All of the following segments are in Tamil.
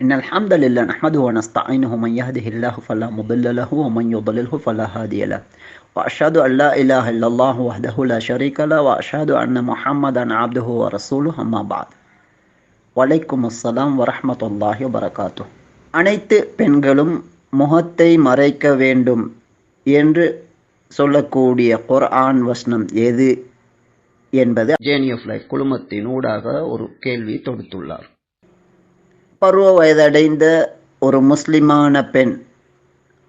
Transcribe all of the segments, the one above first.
إن الحمد لله نحمده ونستعينه من يهده الله فلا مضل له ومن يضلله فلا هادي له وأشهد أن لا إله إلا الله وحده لا شريك له وأشهد أن محمدا عبده ورسوله أما بعد வலைக்கும் அஸ்ஸலாம் வரமத்துல்லாஹி வரகாத்து அனைத்து பெண்களும் முகத்தை மறைக்க வேண்டும் என்று சொல்லக்கூடிய குர்ஆன் வசனம் எது என்பது ஜேனி ஆஃப் லைஃப் குழுமத்தின் ஊடாக ஒரு கேள்வி தொடுத்துள்ளார் பருவ வயதடைந்த ஒரு முஸ்லிமான பெண்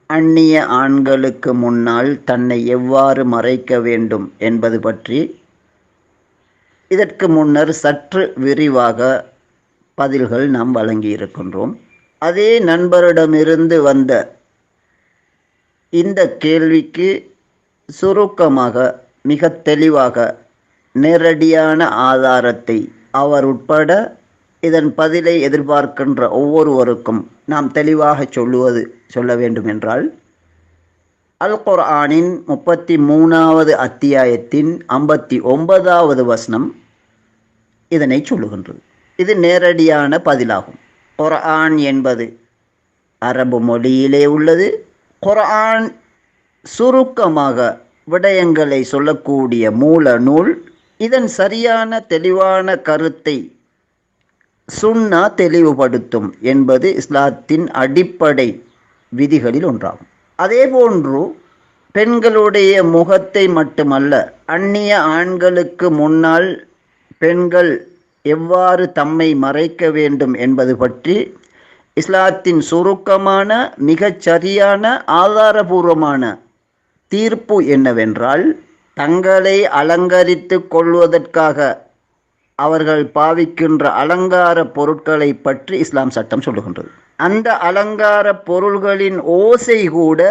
அந்நிய ஆண்களுக்கு முன்னால் தன்னை எவ்வாறு மறைக்க வேண்டும் என்பது பற்றி இதற்கு முன்னர் சற்று விரிவாக பதில்கள் நாம் வழங்கியிருக்கின்றோம். அதே நண்பரிடமிருந்து வந்த இந்த கேள்விக்கு சுருக்கமாக மிக தெளிவாக நேரடியான ஆதாரத்தை அவர் உட்பட இதன் பதிலை எதிர்பார்க்கின்ற ஒவ்வொருவருக்கும் நாம் தெளிவாக சொல்லுவது சொல்ல வேண்டும் என்றால் அல் குர்ஆனின் முப்பத்தி மூணாவது அத்தியாயத்தின் ஐம்பத்தி ஒன்பதாவது வசனம் இதனை சொல்லுகின்றது. இது நேரடியான பதிலாகும். குர்ஆன் என்பது அரபு மொழியிலே உள்ளது. குர்ஆன் சுருக்கமாக விடயங்களை சொல்லக்கூடிய மூல நூல். இதன் சரியான தெளிவான கருத்தை சுன்னா தெளிவுபடுத்தும் என்பது இஸ்லாத்தின் அடிப்படை விதிகளில் ஒன்றாகும். அதேபோன்று பெண்களுடைய முகத்தை மட்டுமல்ல அந்நிய ஆண்களுக்கு முன்னால் பெண்கள் எவ்வாறு தம்மை மறைக்க வேண்டும் என்பது பற்றி இஸ்லாத்தின் சுருக்கமான மிகச் சரியான ஆதாரபூர்வமான தீர்ப்பு என்னவென்றால் தங்களை அலங்கரித்து கொள்வதற்காக அவர்கள் பாவிக்கின்ற அலங்கார பொருட்களை பற்றி இஸ்லாம் சட்டம் சொல்லுகின்றது. அந்த அலங்கார பொருள்களின் ஓசை கூட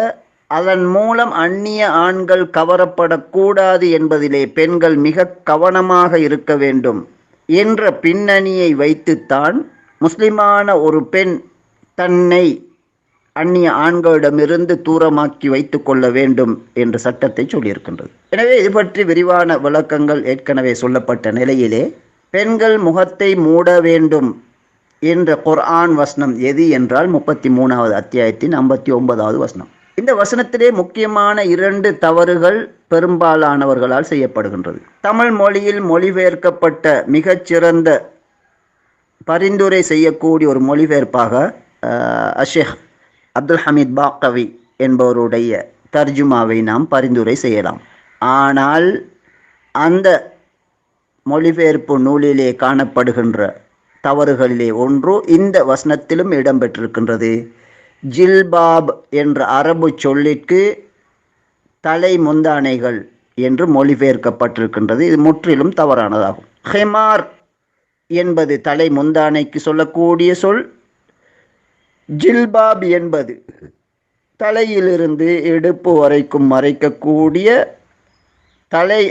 அதன் மூலம் அந்நிய ஆண்கள் கவரப்படக்கூடாது என்பதிலே பெண்கள் மிக கவனமாக இருக்க வேண்டும் என்ற பின்னணியை வைத்துத்தான் முஸ்லிமான ஒரு பெண் தன்னை அந்நிய ஆண்களிடமிருந்து தூரமாக்கி வைத்து கொள்ள வேண்டும் என்ற சட்டத்தை சொல்லியிருக்கின்றது. எனவே இது பற்றி விரிவான விளக்கங்கள் ஏற்கனவே சொல்லப்பட்ட நிலையிலே பெண்கள் முகத்தை மூட வேண்டும் என்ற குர்ஆன் வசனம் எது என்றால் முப்பத்தி மூணாவது அத்தியாயத்தின் ஐம்பத்தி ஒன்பதாவது வசனம். இந்த வசனத்திலே முக்கியமான இரண்டு தவறுகள் பெரும்பாலானவர்களால் செய்யப்படுகின்றது. தமிழ் மொழியில் மொழிபெயர்க்கப்பட்ட மிகச்சிறந்த பரிந்துரை செய்யக்கூடிய ஒரு மொழிபெயர்ப்பாக அஷேக் அப்துல் ஹமீத் பாக்கவி என்பவருடைய தர்ஜுமாவை நாம் பரிந்துரை செய்யலாம். ஆனால் அந்த மொழிபெயர்ப்பு நூலிலே காணப்படுகின்ற தவறுகளிலே ஒன்று இந்த வசனத்திலும் இடம்பெற்றிருக்கின்றது. ஜில்பாப் என்ற அரபு சொல்லிற்கு தலை முந்தானைகள் என்று மொழிபெயர்க்கப்பட்டிருக்கின்றது. இது முற்றிலும் தவறானதாகும். ஹெமார் என்பது தலை முந்தானைக்கு சொல்லக்கூடிய சொல். ஜில்பாப் என்பது தலையிலிருந்து இடுப்பு வரைக்கும் மறைக்கக்கூடிய தலை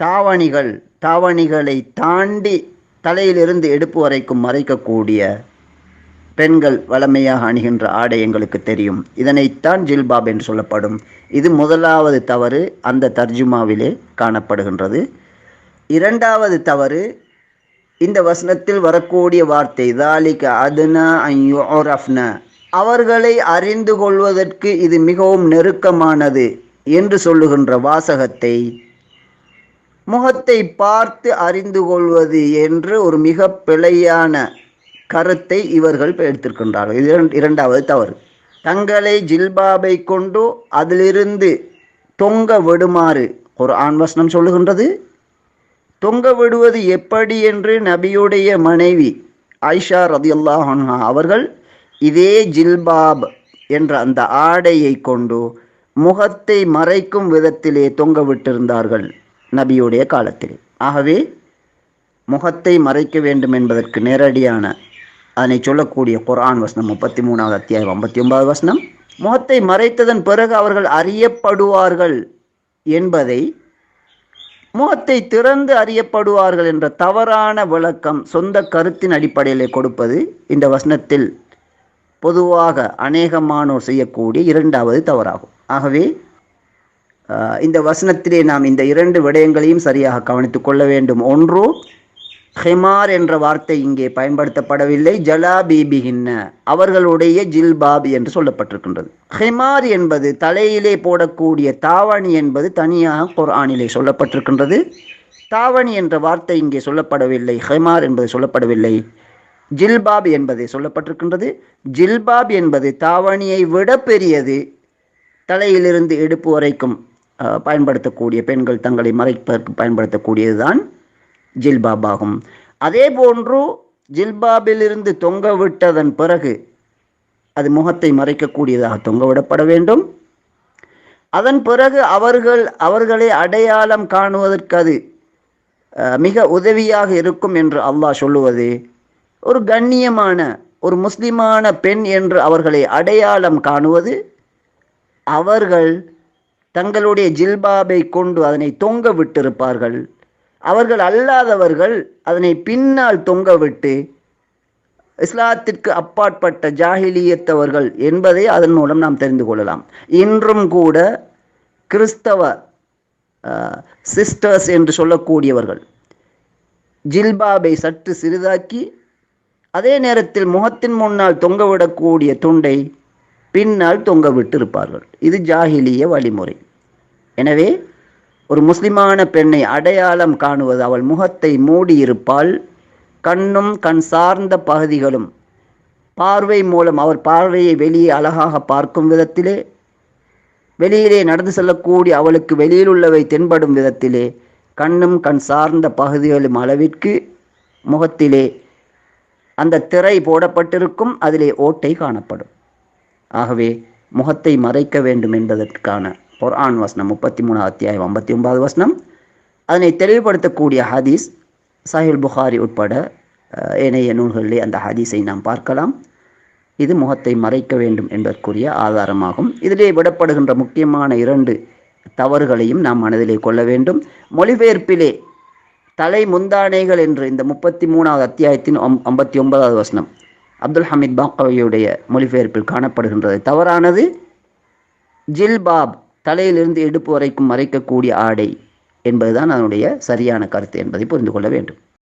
தாவணிகள் தாவணிகளை தாண்டி தலையிலிருந்து எடுப்பு வரைக்கும் மறைக்கக்கூடிய பெண்கள் வளமையாக அணுகின்ற ஆடை எங்களுக்கு தெரியும். இதனைத்தான் ஜில்பாப் என்று சொல்லப்படும். இது முதலாவது தவறு அந்த தர்ஜுமாவிலே காணப்படுகின்றது. இரண்டாவது தவறு இந்த வசனத்தில் வரக்கூடிய வார்த்தை தாலிக அதுனா ஐயோரஃப்ன அவர்களை அறிந்து கொள்வதற்கு இது மிகவும் நெருக்கமானது என்று சொல்லுகின்ற வாசகத்தை முகத்தை பார்த்து அறிந்து கொள்வது என்று ஒரு மிக பிழையான கருத்தை இவர்கள் எடுத்திருக்கின்றார்கள். இது இரண்டாவது தவறு. தங்களை ஜில்பாபை கொண்டு அதிலிருந்து தொங்க விடுமாறு ஒரு ஆண்வசனம் சொல்லுகின்றது. தொங்க விடுவது எப்படி என்று நபியுடைய மனைவி ஐஷா ரதியுல்லாஹ் அவர்கள் இதே ஜில்பாப் என்ற அந்த ஆடையை கொண்டு முகத்தை மறைக்கும் விதத்திலே தொங்க விட்டிருந்தார்கள். நபியுடைய காலத்தில். ஆகவே முகத்தை மறைக்க வேண்டும் என்பதற்கு நேரடியான அதனை சொல்லக்கூடிய குரான் வசனம் முப்பத்தி மூணாவது அத்தியாயம் ஐம்பத்தி ஒன்பதாவது வசனம் முகத்தை மறைத்ததன் பிறகு அவர்கள் அறியப்படுவார்கள் என்பதை முகத்தை திறந்து அறியப்படுவார்கள் என்ற தவறான விளக்கம் சொந்த கருத்தின் அடிப்படையிலே கொடுப்பது இந்த வசனத்தில் பொதுவாக அநேகமானோர் செய்யக்கூடிய இரண்டாவது தவறாகும். ஆகவே இந்த வசனத்திலே நாம் இந்த இரண்டு விடயங்களையும் சரியாக கவனித்துக் கொள்ள வேண்டும். ஒன்று ஹெமார் என்ற வார்த்தை இங்கே பயன்படுத்தப்படவில்லை. ஜலாபீபிகின்ன அவர்களுடைய ஜில்பாப் என்று சொல்லப்பட்டிருக்கின்றது. ஹெமார் என்பது தலையிலே போடக்கூடிய தாவணி என்பது தனியாக குர்ஆனிலே சொல்லப்பட்டிருக்கின்றது. தாவணி என்ற வார்த்தை இங்கே சொல்லப்படவில்லை. ஹெமார் என்பது சொல்லப்படவில்லை. ஜில்பாப் என்பது சொல்லப்பட்டிருக்கின்றது. ஜில்பாப் என்பது தாவணியை விட பெரியது. தலையிலிருந்து இடுப்பு வரைக்கும். பயன்படுத்தக்கூடிய பெண்கள் தங்களை மறைப்பதற்கு பயன்படுத்தக்கூடியதுதான் ஜில்பாப் ஆகும் அதே போன்று ஜில்பாபிலிருந்து தொங்க விட்டதன் பிறகு அது முகத்தை மறைக்கக்கூடியதாக தொங்கவிடப்பட வேண்டும். அதன் பிறகு அவர்கள் அவர்களை அடையாளம் காணுவதற்கு அது மிக உதவியாக இருக்கும் என்று அல்லாஹ் சொல்லுவது. ஒரு கண்ணியமான ஒரு முஸ்லிமான பெண் என்று அவர்களை அடையாளம் காணுவது. அவர்கள் தங்களுடைய ஜில்பாபை கொண்டு அதனை தொங்க விட்டிருப்பார்கள். அவர்கள் அல்லாதவர்கள் அதனை பின்னால் தொங்க விட்டு இஸ்லாத்திற்கு அப்பாற்பட்ட ஜாகிலியத்தவர்கள் என்பதை அதன் மூலம் நாம் தெரிந்து கொள்ளலாம். இன்றும் கூட கிறிஸ்தவ சிஸ்டர்ஸ் என்று சொல்லக்கூடியவர்கள் ஜில்பாபை சற்று சிறிதாக்கி அதே நேரத்தில் முகத்தின் முன்னால் தொங்கவிடக்கூடிய துண்டை பின்னால் தொங்க விட்டிருப்பார்கள் இது ஜாஹிலிய வழிமுறை. எனவே ஒரு முஸ்லிமான பெண்ணை அடையாளம் காணுவது அவள் முகத்தை மூடியிருப்பால் கண்ணும் கண் சார்ந்த பகுதிகளும் பார்வை மூலம் அவர் பார்வையை வெளியே அழகாக பார்க்கும் விதத்திலே வெளியிலே நடந்து செல்லக்கூடிய அவளுக்கு வெளியில் உள்ளவை தென்படும் விதத்திலே கண்ணும் கண் சார்ந்த பகுதிகளும் அளவிற்கு முகத்திலே அந்த திரை போடப்பட்டிருக்கும் அதிலே ஓட்டை காணப்படும். ஆகவே முகத்தை மறைக்க வேண்டும் என்பதற்கான குர்ஆன் வசனம் முப்பத்தி மூணாவது அத்தியாயம் ஐம்பத்தி ஒன்பது வசனம். அதனை தெளிவுபடுத்தக்கூடிய ஹதீஸ் சாஹில் புகாரி உட்பட ஏனைய நூல்களிலே அந்த ஹதீஸை நாம் பார்க்கலாம். இது முகத்தை மறைக்க வேண்டும் என்பதற்குரிய ஆதாரமாகும். இதிலே விடப்படுகின்ற முக்கியமான இரண்டு தவறுகளையும் நாம் மனதிலே கொள்ள வேண்டும். மொழிபெயர்ப்பிலே தலை முந்தானைகள் என்று இந்த முப்பத்தி மூணாவது அத்தியாயத்தின் ஐம்பத்தி ஒன்பதாவது வசனம். அப்துல் ஹமீத் பாக்கவியுடைய மொழிபெயர்ப்பில் காணப்படுகின்றது. தவறானது ஜில்பாப் தலையிலிருந்து இடுப்பு வரைக்கும் மறைக்கக்கூடிய ஆடை என்பதுதான் அதனுடைய சரியான கருத்து என்பதை புரிந்து கொள்ள வேண்டும்.